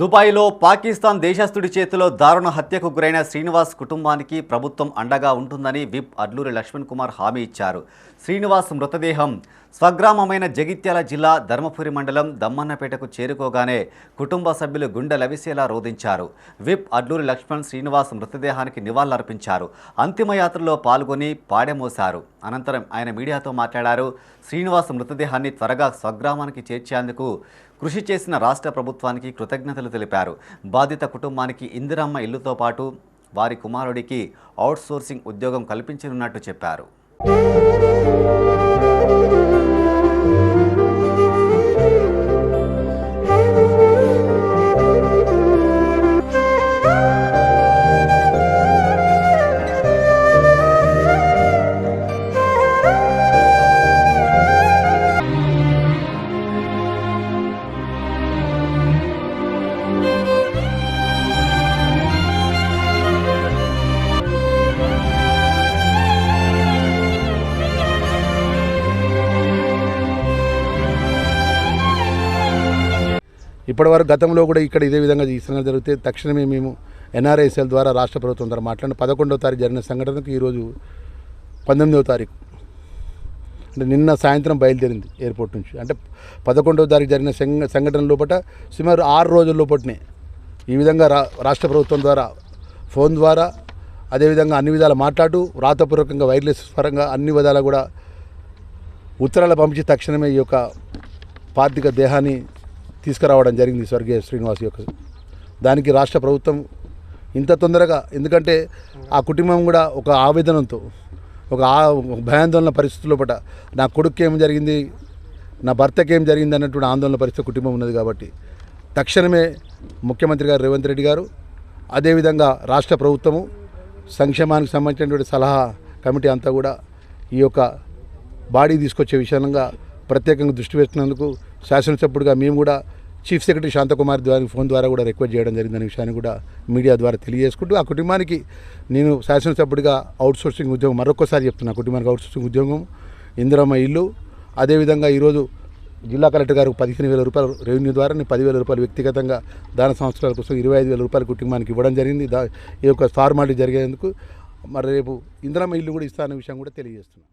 దుబాయ్లో పాకిస్తాన్ దేశస్థుడి చేతిలో దారుణ హత్యకు గురైన శ్రీనివాస్ కుటుంబానికి ప్రభుత్వం అండగా ఉంటుందని విప్ అడ్లూరి లక్ష్మణ్ కుమార్ హామీ ఇచ్చారు. శ్రీనివాస్ మృతదేహం స్వగ్రామమైన జగిత్యాల జిల్లా ధర్మపురి మండలం దమ్మన్నపేటకు చేరుకోగానే కుటుంబ సభ్యులు గుండె లవిసేలా రోధించారు. విప్ అడ్లూరి లక్ష్మణ్ శ్రీనివాస్ మృతదేహానికి నివాళులర్పించారు. అంతిమయాత్రలో పాల్గొని పాడెమోశారు అనంతరం ఆయన మీడియాతో మాట్లాడారు. శ్రీనివాస్ మృతదేహాన్ని త్వరగా స్వగ్రామానికి చేర్చేందుకు కృషి చేసిన రాష్ట్ర ప్రభుత్వానికి కృతజ్ఞతలు తెలిపారు. బాధిత కుటుంబానికి ఇందిరమ్మ ఇల్లుతో పాటు వారి కుమారుడికి అవుట్సోర్సింగ్ ఉద్యోగం కల్పించనున్నట్టు చెప్పారు. ఇప్పటివరకు గతంలో కూడా ఇక్కడ ఇదే విధంగా ఈ సంఘటన జరిగితే తక్షణమే మేము ఎన్ఆర్ఐసీఎల్ ద్వారా రాష్ట్ర ప్రభుత్వం ద్వారా మాట్లాడిన పదకొండవ తారీఖు జరిగిన సంఘటనకు ఈరోజు పంతొమ్మిదవ తారీఖు. అంటే నిన్న సాయంత్రం బయలుదేరింది ఎయిర్పోర్ట్ నుంచి. అంటే పదకొండవ తారీఖు జరిగిన సంఘ సంఘటన లోపల సుమారు ఆరు రోజుల లోపటనే ఈ విధంగా రా రాష్ట్ర ప్రభుత్వం ద్వారా ఫోన్ ద్వారా అదేవిధంగా అన్ని విధాలు మాట్లాడు రాతపూర్వకంగా వైర్లెస్ పరంగా అన్ని విధాలా కూడా ఉత్తరాలు పంపించి తక్షణమే ఈ యొక్క పార్థిక దేహాన్ని తీసుకురావడం జరిగింది స్వర్గీయ శ్రీనివాస్ యొక్క దానికి రాష్ట్ర ప్రభుత్వం ఇంత తొందరగా ఎందుకంటే ఆ కుటుంబం కూడా ఒక ఆవేదనతో ఒక భయాందోళన పరిస్థితుల్లో పట నా కొడుకు ఏం జరిగింది నా భర్తకి ఏం జరిగింది అన్నటువంటి ఆందోళన పరిస్థితి కుటుంబం ఉన్నది కాబట్టి తక్షణమే ముఖ్యమంత్రి గారు రేవంత్ రెడ్డి గారు అదేవిధంగా రాష్ట్ర ప్రభుత్వము సంక్షేమానికి సంబంధించినటువంటి సలహా కమిటీ అంతా కూడా ఈ యొక్క బాడీ తీసుకొచ్చే విషయంగా ప్రత్యేకంగా దృష్టి పెట్టినందుకు శాసనసభ్యుడిగా మేము కూడా చీఫ్ సెక్రటరీ శాంతకుమార్ ద్వారా ఫోన్ ద్వారా కూడా రిక్వెస్ట్ చేయడం జరిగిందనే విషయాన్ని కూడా మీడియా ద్వారా తెలియజేసుకుంటూ ఆ కుటుంబానికి నేను శాసనసభ్యుడిగా అవుట్సోర్సింగ్ ఉద్యోగం మరొకసారి చెప్తున్నా ఆ కుటుంబానికి అవుట్సోర్సింగ్ ఉద్యోగం ఇందిరమ్మ ఇల్లు. అదేవిధంగా ఈరోజు జిల్లా కలెక్టర్ గారు పదిహేను వేల రూపాయలు రెవెన్యూ ద్వారా నేను పదివేల రూపాయలు వ్యక్తిగతంగా దాన సంవత్సరాల కోసం ఇరవై ఐదు వేల రూపాయలు కుటుంబానికి ఇవ్వడం జరిగింది. దా ఈ యొక్క ఫార్మాలిటీ జరిగేందుకు మరి రేపు ఇందిరమ్మ ఇల్లు కూడా ఇస్తానన్న విషయం కూడా తెలియజేస్తున్నాను.